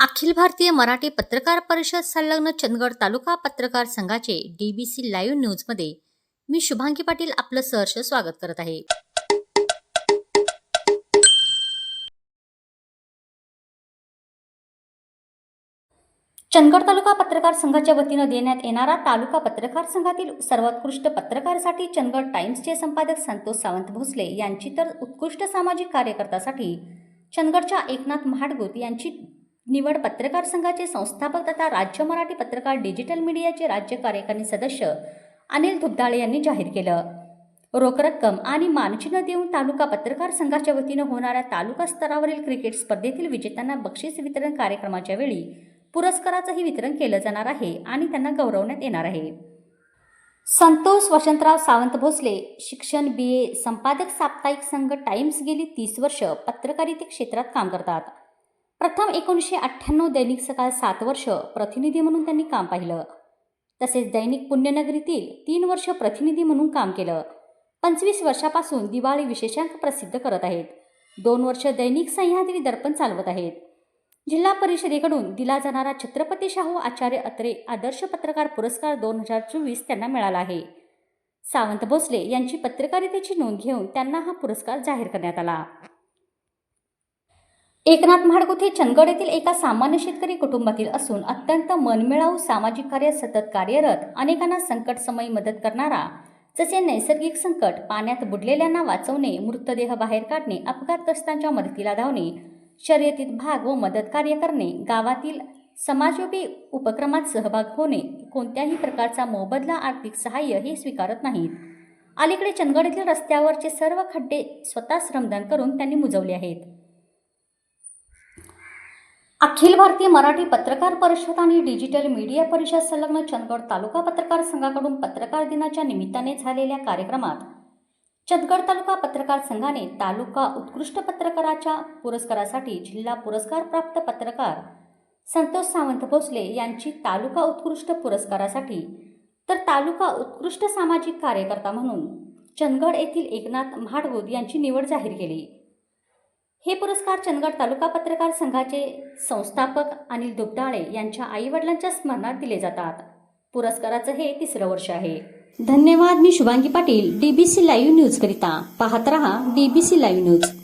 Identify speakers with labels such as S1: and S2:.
S1: अखिल भारतीय मराठी पत्रकार परिषद संलग्न चंदगड तालुका पत्रकार संघाचे डीबीसी लाईव्ह न्यूजमध्ये मी शुभांगी पाटील आपलं सहर्ष स्वागत करत आहे. चंदगड तालुका पत्रकार संघाच्या वतीनं देण्यात येणारा तालुका पत्रकार संघातील सर्वोत्कृष्ट पत्रकारासाठी चंदगड टाइम्सचे संपादक संतोष सावंत भोसले यांची तर उत्कृष्ट सामाजिक कार्यकर्त्यासाठी चंदगडच्या एकनाथ महाडगुत यांची निवड पत्रकार संघाचे संस्थापक तथा राज्य मराठी पत्रकार डिजिटल मीडियाचे राज्य कार्यकारिणी सदस्य अनिल धुबदाळे यांनी जाहीर केलं. रोख रक्कम आणि मानचिन्ह देऊन तालुका पत्रकार संघाच्या वतीनं होणाऱ्या तालुका स्तरावरील क्रिकेट स्पर्धेतील विजेत्यांना बक्षीस वितरण कार्यक्रमाच्या वेळी पुरस्काराचंही वितरण केलं जाणार आहे आणि त्यांना गौरवण्यात येणार आहे. संतोष वसंतराव सावंत भोसले शिक्षण बी ए संपादक साप्ताहिक संघ टाइम्स गेली तीस वर्ष पत्रकारिते क्षेत्रात काम करतात. प्रथम एकोणीसशे अठ्ठ्याण्णव दैनिक सकाळ सात वर्ष प्रतिनिधी म्हणून त्यांनी काम पाहिलं. तसेच दैनिक पुण्यनगरीतील तीन वर्ष प्रतिनिधी म्हणून काम केलं. पंचवीस वर्षापासून दिवाळी विशेषांक प्रसिद्ध करत आहेत. दोन वर्ष दैनिक सह्याद्री दर्पण चालवत आहेत. जिल्हा परिषदेकडून दिला जाणारा छत्रपती शाहू आचार्य अत्रे आदर्श पत्रकार पुरस्कार दोन हजार चोवीस त्यांना मिळाला आहे. सावंत भोसले यांची पत्रकारितेची नोंद घेऊन त्यांना हा पुरस्कार जाहीर करण्यात आला. एकनाथ महाडगुथे चंदगड येथील एका सामान्य शेतकरी कुटुंबातील असून अत्यंत मनमिळावू सामाजिक कार्य सतत कार्यरत अनेकांना संकटसमयी मदत करणारा जसे नैसर्गिक संकट पाण्यात बुडलेल्यांना वाचवणे मृतदेह बाहेर काढणे अपघातग्रस्तांच्या मदतीला धावणे शर्यतीत भाग व मदत कार्य करणे गावातील समाजोपी उपक्रमात सहभाग होणे कोणत्याही प्रकारचा मोबदला आर्थिक सहाय्य हे स्वीकारत नाहीत. अलीकडे चंदगड येथील रस्त्यावरचे सर्व खड्डे स्वतः श्रमदान करून त्यांनी मुजवले आहेत. अखिल भारतीय मराठी पत्रकार परिषद आणि डिजिटल मीडिया परिषद संलग्न चंदगड तालुका पत्रकार संघाकडून पत्रकार दिनाच्या निमित्ताने झालेल्या कार्यक्रमात चंदगड तालुका पत्रकार संघाने तालुका उत्कृष्ट पत्रकाराच्या पुरस्कारासाठी जिल्हा पुरस्कार प्राप्त पत्रकार संतोष सावंत भोसले यांची तालुका उत्कृष्ट पुरस्कारासाठी तर तालुका उत्कृष्ट सामाजिक कार्यकर्ता म्हणून चंदगड येथील एकनाथ महाडगोद यांची निवड जाहीर केली. हे पुरस्कार चंदगड तालुका पत्रकार संघाचे संस्थापक अनिल दुबदाळे यांच्या आईवडिलांच्या स्मरणात दिले जातात. पुरस्काराचं हे तिसरं वर्ष आहे. धन्यवाद मी Shubhangi Patil DBC live news करिता. पाहत रहा डीबीसी लाईव्ह न्यूज